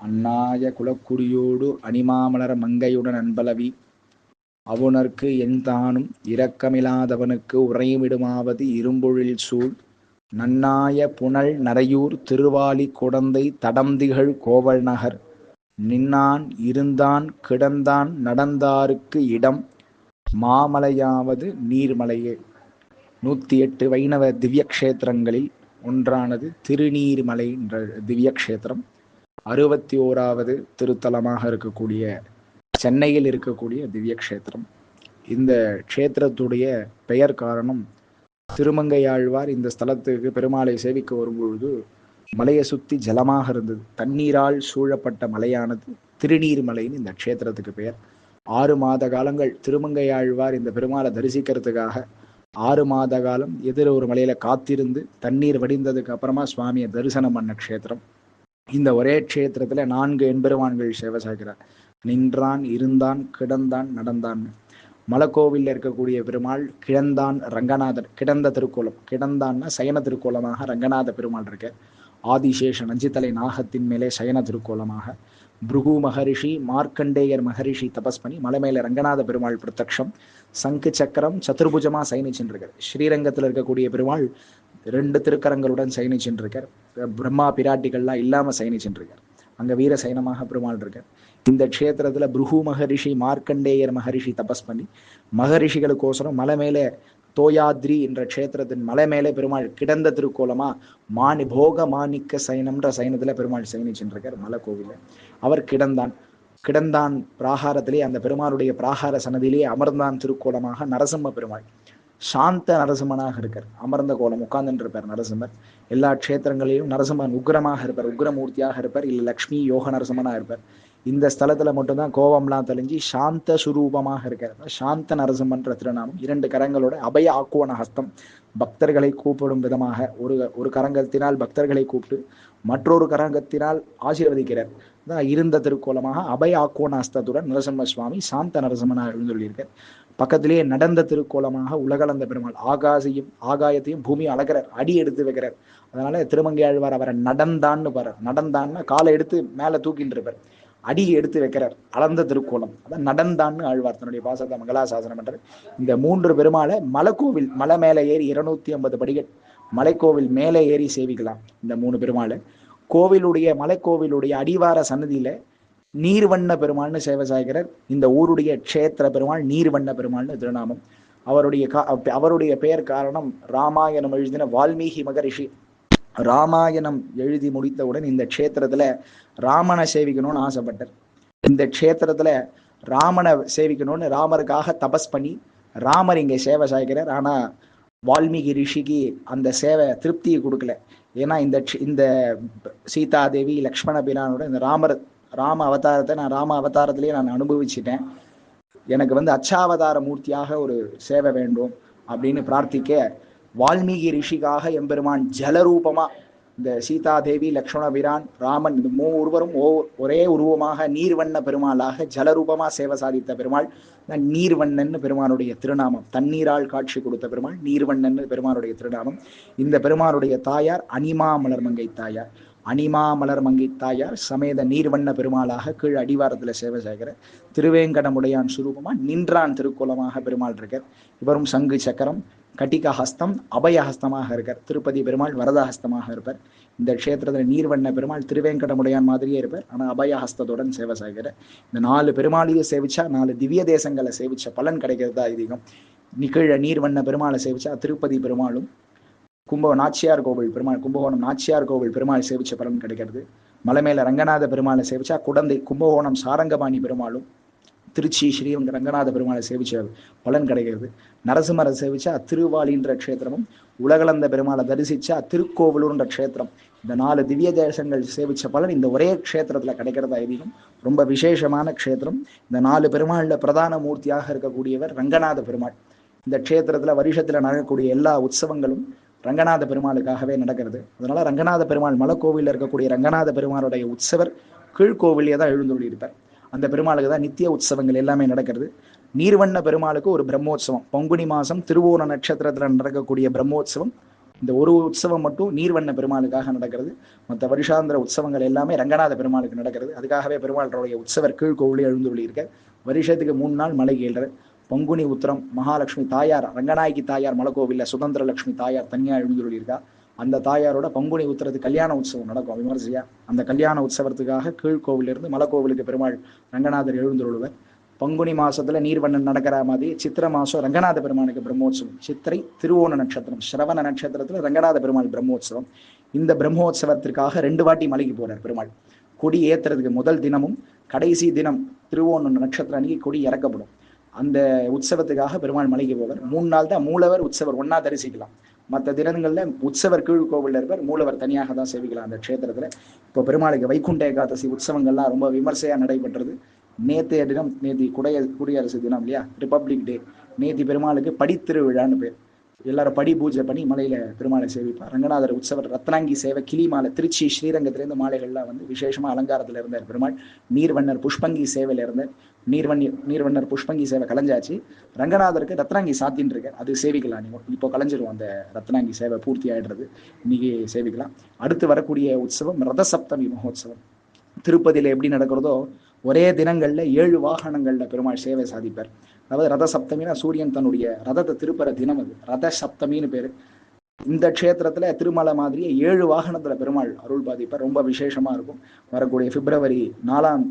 அன்னாய குலக்குடியோடு அணிமாமலர் மங்கையுடன் அன்பலவி. அவுணர்க்கு என்தானும் இரக்கமிலாதவனுக்கு உறையுமிடுமாவது இரும்பொழில் சூழ். நன்னாய புனல் நரையூர் திருவாலி குடந்தை தடம்திகழ் கோவல் நகர். நின்னான் இருந்தான் கிடந்தான் நடந்தாருக்கு இடம். மாமலையாவது நீர்மலையே. நூற்றி எட்டு வைணவ திவ்யக்ஷேத்திரங்களில் ஒன்றானது திருநீர்மலை என்ற திவ்யக்ஷேத்திரம். அறுபத்தி ஓராவது திருத்தலமாக இருக்கக்கூடிய சென்னையில் இருக்கக்கூடிய திவ்ய க்ஷேத்திரம் இந்த க்ஷேத்திரத்துடைய பெயர் காரணம் திருமங்கையாழ்வார் இந்த ஸ்தலத்துக்கு பெருமாளை சேவிக்க வரும்பொழுது மலையை சுற்றி ஜலமாக இருந்தது. தண்ணீரால் சூழப்பட்ட மலையானது திருநீர்மலைன்னு இந்த க்ஷேத்திரத்துக்கு பெயர். ஆறு மாத காலங்கள் திருமங்கையாழ்வார் இந்த பெருமாளை தரிசிக்கிறதுக்காக ஆறு மாத காலம் எதிர ஒரு மலையில காத்திருந்து தண்ணீர் வடிந்ததுக்கு அப்புறமா சுவாமியை தரிசனம் பண்ண க்ஷேத்திரம். இந்த ஒரே க்ஷேத்திரத்துல நான்கு எண்பெருமான்கள் சேவை செய்கிறார் நின்றான் இருந்தான் கிடந்தான் நடந்தான். மலக்கோவிலில் இருக்கக்கூடிய பெருமாள் கிழந்தான் ரங்கநாதர் கிடந்த திருக்கோலம். கிடந்தான்னா சயன திருக்கோலமாக ரங்கநாத பெருமாள் இருக்க. ஆதிசேஷ நஞ்சித்தலை நாகத்தின் மேலே சயன திருக்கோலமாக. புருகு மகரிஷி மார்க்கண்டேயர் மகரிஷி தபஸ் பண்ணி மலை மேலே ரங்கநாத பெருமாள் பிரத்யக்ஷம். சங்கு சக்கரம் சதுர்புஜமா சயனிச்சுருக்கார் ஸ்ரீரங்கத்தில் இருக்கக்கூடிய பெருமாள் ரெண்டு திருக்கரங்களுடன் சயனிச்சுருக்கார் பிரம்மா பிராட்டிகள்லாம் இல்லாம சயனிச்சுருக்கார் அங்க வீர சைனமாக பெருமாள் இருக்கார். இந்த கஷேத்திரத்துல புருகு மகரிஷி மார்க்கண்டேயர் மகரிஷி தபஸ் பண்ணி மகரிஷிகளுக்கோசரம் மலை மேலே தோயாத்ரி என்ற க்ஷேத்திரத்தின் மலை மேலே பெருமாள் கிடந்த திருக்கோலமா மானி போக மாணிக்க சைனம்ன்ற சயனத்துல பெருமாள் சயனிச்சுருக்கார் மலை கோவில அவர் கிடந்தான். கிடந்தான் பிராகாரத்திலே அந்த பெருமாளுடைய பிராகார சன்னதியிலே அமர்ந்தான் திருக்கோலமாக நரசிம்ம பெருமாள். சாந்த நரசிம்மனாக இருக்கார். அமர்ந்த கோலம் உட்கார்ந்துட்டு இருப்பார் நரசிம்மர். எல்லா க்ஷேத்திரங்களிலும் நரசிம்மன் உக்ரமாக இருப்பார் உக்ரமூர்த்தியாக இருப்பார் இல்லை லக்ஷ்மி யோக நரசிம்மனாக இருப்பார். இந்த ஸ்தலத்தில் மட்டும்தான் கோபம்லாம் தெளிஞ்சு சாந்த சுரூபமாக இருக்கார். சாந்த நரசிம்மன்ற திருநாமம் இரண்டு கரங்களோட அபய ஆக்குவன ஹஸ்தம் பக்தர்களை கூப்பிடும் விதமாக ஒரு ஒரு கரங்கத்தினால் பக்தர்களை கூப்பிட்டு மற்றொரு கரங்கத்தினால் ஆசீர்வதிக்கிறார். தான் இருந்த திருக்கோலமாக அபய ஆக்கோணாஸ்தத்துடன் நரசிம்ம சுவாமி சாந்த நரசிம்மனாக எழுந்துள்ளிருக்கார் பக்கத்திலேயே நடந்த திருக்கோலமாக உலகளந்த பெருமாள் ஆகாசையும் ஆகாயத்தையும் பூமி அழகிறார் அடி எடுத்து வைக்கிறார். அதனால திருமங்கை ஆழ்வார் அவரை நடந்தான்னு பாரு நடந்தான்னு காலை எடுத்து மேலே தூக்கிட்டு இருப்பார். அடி எடுத்து வைக்கிறார் அளந்த திருக்கோலம். அதான் நடந்தான்னு ஆழ்வார் தன்னுடைய பாசத்தை மங்களாசாசனம் பண்றார். இந்த மூன்று பெருமாளை மலைக்கோவில் மலை மேலே ஏறி இருநூத்தி ஐம்பது படிகள் மலைக்கோவில் மேலே ஏறி சேவிக்கலாம் இந்த மூணு பெருமாளை. கோவிலுடைய மலைக்கோவிலுடைய அடிவார சன்னதியில நீர்வண்ண பெருமாள்னு சேவை சாய்கிறார். இந்த ஊருடைய க்ஷேத்திர பெருமாள் நீர்வண்ண பெருமாள்னு திருநாமம். அவருடைய அவருடைய பெயர் காரணம் ராமாயணம் எழுதின வால்மீகி மகரிஷி. ராமாயணம் எழுதி முடித்தவுடன் இந்த க்ஷேத்திரத்துல ராமனை சேவிக்கணும்னு ஆசைப்பட்டார். இந்த க்ஷேத்திரத்துல ராமனை சேவிக்கணும்னு ராமருக்காக தபஸ் பண்ணி ராமர் இங்கே சேவை சாய்கிறார். ஆனா வால்மீகி ரிஷிக்கு அந்த சேவை திருப்தியை கொடுக்கல. ஏன்னா இந்த இந்த சீதாதேவி லக்ஷ்மண பிரானோட இந்த ராமர் ராம அவதாரத்தை நான் ராம அவதாரத்திலேயே நான் அனுபவிச்சிட்டேன். எனக்கு வந்து அச்சாவதார மூர்த்தியாக ஒரு சேவை வேண்டும் அப்படின்னு பிரார்த்திக்க வால்மீகி ரிஷிக்காக எம்பெருமான் ஜலரூபமாக இந்த சீதாதேவி லக்ஷ்மண வீரான் ராமன் இந்த மூ ஒருவரும் ஓ ஒரே உருவமாக நீர்வண்ண பெருமாளாக ஜலரூபமாக சேவை சாதித்த பெருமாள். நீர்வண்ணன் பெருமானுடைய திருநாமம். தண்ணீரால் காட்சி கொடுத்த பெருமாள் நீர்வண்ணன் பெருமானுடைய திருநாமம். இந்த பெருமானுடைய தாயார் அனிமா மலர்மங்கை தாயார். அனிமா மலர் மங்கை தாயார் சமேத நீர்வண்ண பெருமாளாக கீழ் அடிவாரத்தில் சேவை செய்கிற திருவேங்கடமுடையான் சுரூபமா நின்றான் திருக்கோலமாக பெருமாள் இருக்கார். இவரும் சங்கு சக்கரம் கட்டிக ஹஸ்தம் அபய ஹஸ்தமாக இருக்கார் திருப்பதி பெருமாள் வரத ஹஸ்தமாக இருப்பார். இந்த க்ஷேத்திரத்தில் நீர்வண்ண பெருமாள் திருவேங்கடமுடையான் மாதிரியே இருப்பார். ஆனால் அபய ஹஸ்தத்துடன் சேவை செய்கிற இந்த நாலு பெருமாளையும் சேவிச்சா நாலு திவ்ய தேசங்களை சேவிச்ச பலன் கிடைக்கிறதா அதிகம் நிகழ நீர்வண்ண பெருமாளை சேவிச்சா திருப்பதி பெருமாளும் கும்ப நாச்சியார் கோவில் பெருமாள் கும்பகோணம் நாச்சியார் கோவில் பெருமாள் சேவிச்ச பலன் கிடைக்கிறது. மலை மேல ரங்கநாத பெருமாளை சேவிச்சா குடந்தை கும்பகோணம் சாரங்கபாணி பெருமாளும் திருச்சி ஸ்ரீ ரங்கநாத பெருமாளை சேவிச்ச பலன் கிடைக்கிறது. நரசிம்மரை சேவிச்சா திருவாலின்ற க்ஷேத்திரமும் உலகளந்த பெருமாளை தரிசிச்சா திருக்கோவிலூர்ன்ற க்ஷேத்திரம் இந்த நாலு திவ்ய தேசங்கள் சேவிச்ச பலன் இந்த ஒரே க்ஷேத்திரத்துல கிடைக்கிறது ஐதீகம். ரொம்ப விசேஷமான க்ஷேத்திரம். இந்த நாலு பெருமாள்ல பிரதான மூர்த்தியாக இருக்கக்கூடியவர் ரங்கநாத பெருமாள். இந்த க்ஷேத்திரத்தில் வருஷத்துல நடக்கக்கூடிய எல்லா உற்சவங்களும் ரங்கநாத பெருமாளுக்காகவே நடக்கிறது. அதனால ரங்கநாத பெருமாள் மலைக்கோவிலில் இருக்கக்கூடிய ரங்கநாத பெருமாளுடைய உற்சவர் கீழ்கோவிலே தான் எழுந்துள்ளிருப்பார் அந்த பெருமாளுக்கு தான் நித்திய உற்சவங்கள் எல்லாமே நடக்கிறது. நீர்வண்ண பெருமாளுக்கு ஒரு பிரம்மோற்சவம். பங்குனி மாதம் திருவோண நட்சத்திரத்தில் நடக்கக்கூடிய பிரம்மோற்சவம். இந்த ஒரு உற்சவம் மட்டும் நீர்வண்ண பெருமாளுக்காக நடக்கிறது. மற்ற வருஷாந்திர உற்சவங்கள் எல்லாமே ரங்கநாத பெருமாளுக்கு நடக்கிறது. அதுக்காகவே பெருமாளுடைய உற்சவர் கீழ்கோவிலே எழுந்துள்ளி இருக்க வருஷத்துக்கு மூணு நாள் மலை கீழ்ற பங்குனி உத்திரம் மகாலட்சுமி தாயார் ரங்கநாயகி தாயார் மலைக்கோவில்ல சுதந்திர லட்சுமி தாயார் தனியாக எழுந்துள்ளிருக்கா. அந்த தாயாரோட பங்குனி உத்திரத்து கல்யாண உற்சவம் நடக்கும். விமர்சையா அந்த கல்யாண உற்சவத்துக்காக கீழ்கோவிலிருந்து மலைக்கோவிலுக்கு பெருமாள் ரங்கநாதர் எழுந்துள்ளுவர் பங்குனி மாசத்துல நீர்வண்ணன் நடக்கிற மாதிரி சித்திர மாசம் ரங்கநாத பெருமானுக்கு பிரம்மோற்சவம். சித்திரை திருவோண நட்சத்திரம் சிரவண நட்சத்திரத்துல ரங்கநாத பெருமாள் பிரம்மோற்சவம். இந்த பிரம்மோற்சவத்திற்காக ரெண்டு வாட்டி மலைக்கு போறார் பெருமாள். கொடி ஏத்துறதுக்கு முதல் தினமும் கடைசி தினம் திருவோண நட்சத்திரம் அன்னைக்கு கொடி இறக்கப்படும். அந்த உற்சவத்துக்காக பெருமாள் மலைக்கு போவார். மூணு நாள் தான் மூலவர் உற்சவர். ஒன்னா தரிசிக்கலாம். மற்ற தினங்கள்ல உற்சவர் கீழ்கோவில் இருப்பார். மூலவர் தனியாக தான் சேவிக்கலாம் அந்த க்ஷேத்திரத்தில். இப்போ பெருமாளுக்கு வைகுண்ட ஏகாதசி உற்சவங்கள்லாம் ரொம்ப விமர்சையா நடைபெற்றது. நேத்தைய தினம் நேத்தி குடைய குடியரசு தினம் இல்லையா? ரிப்பப்ளிக் டே நேத்தி பெருமாளுக்கு படித்திருவிழான்னு பேர். எல்லாரும் படி பூஜை பண்ணி மலையில பெருமாளை சேவிப்பார். ரங்கநாதர் உற்சவர் ரத்னாங்கி சேவை கிளி மாலை திருச்சி ஸ்ரீரங்கத்திலேருந்து மாலைகள்லாம் வந்து விசேஷமா அலங்காரத்துல இருந்தார் பெருமாள். நீர்வண்ணர் புஷ்பங்கி சேவையில இருந்தார் நீர்வண்ணி நீர்வண்ணர் புஷ்பங்கி சேவை கலைஞ்சாச்சு. ரங்கநாதருக்கு ரத்னாங்கி சாத்தின்னு இருக்கார் அது சேவிக்கலாம் நீங்க. இப்போ கலைஞ்சிரும் அந்த ரத்னாங்கி சேவை பூர்த்தி ஆயிடுறது. இன்னைக்கு சேவிக்கலாம். அடுத்து வரக்கூடிய உற்சவம் ரத சப்தமி மகோத்சவம். திருப்பதியில எப்படி நடக்கிறதோ ஒரே தினங்கள்ல ஏழு வாகனங்கள்ல பெருமாள் சேவை சாதிப்பார். அதாவது ரத சப்தமினா சூரியன் தன்னுடைய ரதத்தை திருப்புற தினம் அது. ரத சப்தமின்னு பேரு. இந்த க்ஷேத்திரத்துல திருமலை மாதிரியே ஏழு வாகனத்துல பெருமாள் அருள் பாதிப்பார் ரொம்ப விசேஷமா இருக்கும். வரக்கூடிய பிப்ரவரி நாலாம்